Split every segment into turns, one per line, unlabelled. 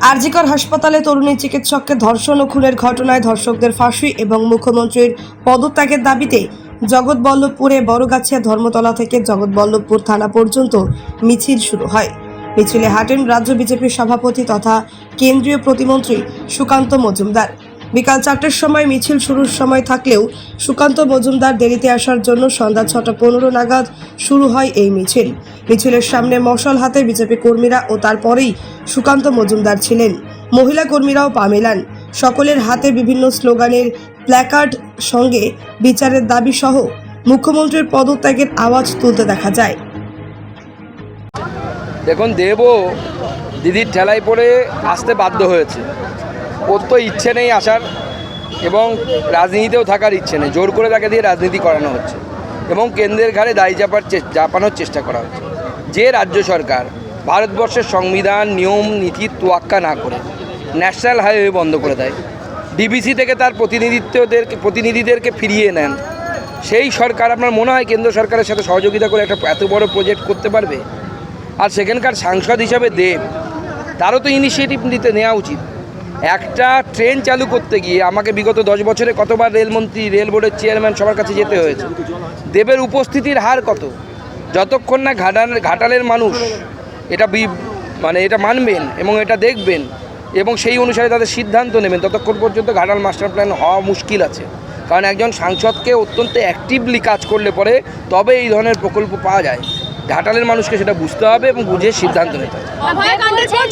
আরজিকর হাসপাতালে তরুণী চিকিৎসককে ধর্ষণ ও খুনের ঘটনায় ধর্ষকদের ফাঁসি এবং মুখ্যমন্ত্রীর পদত্যাগের দাবিতে জগৎবল্লভপুরে বড়গাছিয়া ধর্মতলা থেকে জগৎবল্লভপুর থানা পর্যন্ত মিছিল শুরু হয়। মিছিলে হাঁটেন রাজ্য বিজেপির সভাপতি তথা কেন্দ্রীয় প্রতিমন্ত্রী সুকান্ত মজুমদার। বিকাল চারটের সময় মিছিল শুরুর সময় থাকলেও সুকান্ত মজুমদার দেরিতে আসার জন্য সন্ধ্যা ছটা পনেরো নাগাদ শুরু হয় এই মিছিল। মিছিলের সামনে মশাল হাতে বিজেপি কর্মীরা ও তারপরেই সুকান্ত মজুমদার ছিলেন। মহিলা কর্মীরাও পা মেলান। সকলের হাতে বিভিন্ন স্লোগানের প্ল্যাকার্ড সঙ্গে বিচারের দাবি সহ মুখ্যমন্ত্রীর পদত্যাগের আওয়াজ তুলতে দেখা যায়।
দেখুন, দেবও দিদির ঠেলায় পড়ে আসতে বাধ্য হয়েছে। ওর তো ইচ্ছে নেই আসার এবং রাজনীতিতেও থাকার ইচ্ছে নেই। জোর করে তাকে দিয়ে রাজনীতি করানো হচ্ছে এবং কেন্দ্রের ঘাড়ে দায়ী চাপার চাপানোর চেষ্টা করা হচ্ছে। যে রাজ্য সরকার ভারতবর্ষের সংবিধান, নিয়ম নীতির তোয়াক্কা না করে ন্যাশনাল হাইওয়ে বন্ধ করে দেয় ডিবিসি থেকে তার প্রতিনিধিত্বদেরকে প্রতিনিধিদেরকে ফিরিয়ে নেন, সেই সরকার আপনার মনে হয় কেন্দ্র সরকারের সাথে সহযোগিতা করে একটা এত বড় প্রজেক্ট করতে পারবে? আর সেখানকার সাংসদ হিসাবে দেব, তারও তো ইনিশিয়েটিভ নিতে নেওয়া উচিত। একটা ট্রেন চালু করতে গিয়ে আমাকে বিগত দশ বছরে কতবার রেলমন্ত্রী রেল বোর্ডের চেয়ারম্যান সবার কাছে যেতে হয়েছে। দেবের উপস্থিতির হার কত? যতক্ষণ না ঘাটাল, ঘাটালের মানুষ এটা মানে এটা মানবেন এবং এটা দেখবেন এবং সেই অনুসারে তাদের সিদ্ধান্ত নেবেন, ততক্ষণ পর্যন্ত ঘাটাল মাস্টার প্ল্যান হওয়া মুশকিল আছে। কারণ একজন সাংসদকে অত্যন্ত অ্যাক্টিভলি কাজ করলে পরে তবে এই ধরনের প্রকল্প পাওয়া যায়। ঘাটালের মানুষকে সেটা বুঝতে হবে এবং বুঝে সিদ্ধান্ত নিতে হবে।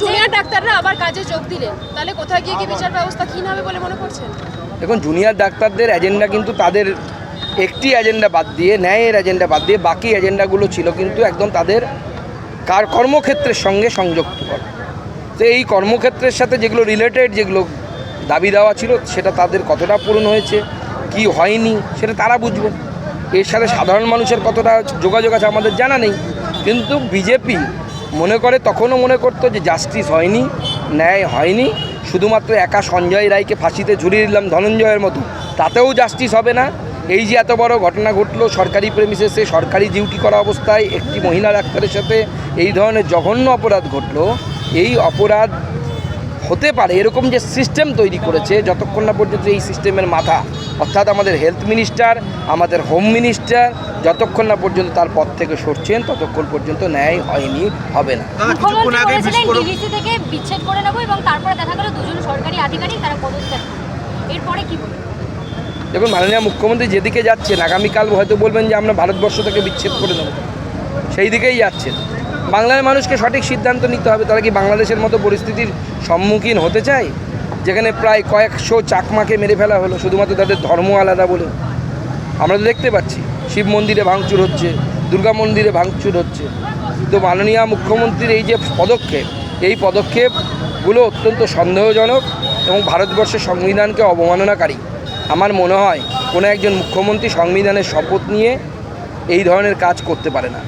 জুনিয়র ডাক্তাররা আবার কাজে যোগ দিলেন তাহলে কোথায় গিয়ে কি বিচার ব্যবস্থা ক্ষীণ হবে বলে মনে করছেন?
দেখুন জুনিয়র ডাক্তারদের এজেন্ডা কিন্তু তাদের একটি এজেন্ডা বাদ দিয়ে ন্যায়ের এজেন্ডা বাদ দিয়ে বাকি এজেন্ডাগুলো ছিল কিন্তু একদম তাদের কার কর্মক্ষেত্রের সঙ্গে সংযুক্ত। করা তো এই কর্মক্ষেত্রের সাথে যেগুলো রিলেটেড যেগুলো দাবি দেওয়া ছিল সেটা তাদের কতটা পূরণ হয়েছে কি হয়নি সেটা তারা বুঝবেন এর সাথে সাধারণ মানুষের কতটা যোগাযোগ আছে আমাদের জানা নেই। কিন্তু বিজেপি মনে করে, তখনও মনে করতো যে জাস্টিস হয়নি, ন্যায় হয়নি, শুধুমাত্র একা সঞ্জয় রায়কে ফাঁসিতে ঝুলিয়ে দিলাম ধনঞ্জয়ের মতো। তাতেও জাস্টিস হবে না। এই যে এত বড় ঘটনা ঘটলো, সরকারি প্রেমিসেসে সরকারি ডিউটি করা অবস্থায় একটি মহিলা ডাক্তারের সাথে এই ধরনের জঘন্য অপরাধ ঘটলো, এই অপরাধ হতে পারে। এরকম যে সিস্টেম তৈরি করেছে যতক্ষণ না পর্যন্ত এই সিস্টেমের মাথা অর্থাৎ আমাদের হেলথ মিনিস্টার আমাদের হোম মিনিস্টার যতক্ষণ না পর্যন্ত তার পদ থেকে সরছেন ততক্ষণ পর্যন্ত ন্যায় হয়নি হবে না।
থেকে বিচ্ছেদ করে নেব এবং তারপরে দেখা গেল দুজন সরকারি আধিকারিক তারা পদত্যাগ এরপরে কি বলবেন?
দেখুন মাননীয় মুখ্যমন্ত্রী যেদিকে যাচ্ছেন আগামীকাল হয়তো বলবেন যে আমরা ভারতবর্ষ থেকে বিচ্ছেদ করে নেব। সেই দিকেই যাচ্ছেন। বাংলার মানুষকে সঠিক সিদ্ধান্ত নিতে হবে, তারা কি বাংলাদেশের মতো পরিস্থিতির সম্মুখীন হতে চায়? যেখানে প্রায় কয়েকশো চাকমাকে মেরে ফেলা হলো, শুধুমাত্র তাদের ধর্ম আলাদা বলে। আমরা তো দেখতে পাচ্ছি, শিব মন্দিরে ভাঙচুর হচ্ছে, দুর্গা মন্দিরে ভাঙচুর হচ্ছে। তো মাননীয় মুখ্যমন্ত্রীর এই যে পদক্ষেপ, এই পদক্ষেপগুলো অত্যন্ত সন্দেহজনক এবং ভারতবর্ষের সংবিধানকে অবমাননাকারী। আমার মনে হয়, কোনো একজন মুখ্যমন্ত্রী সংবিধানের শপথ নিয়ে এই ধরনের কাজ করতে পারে না।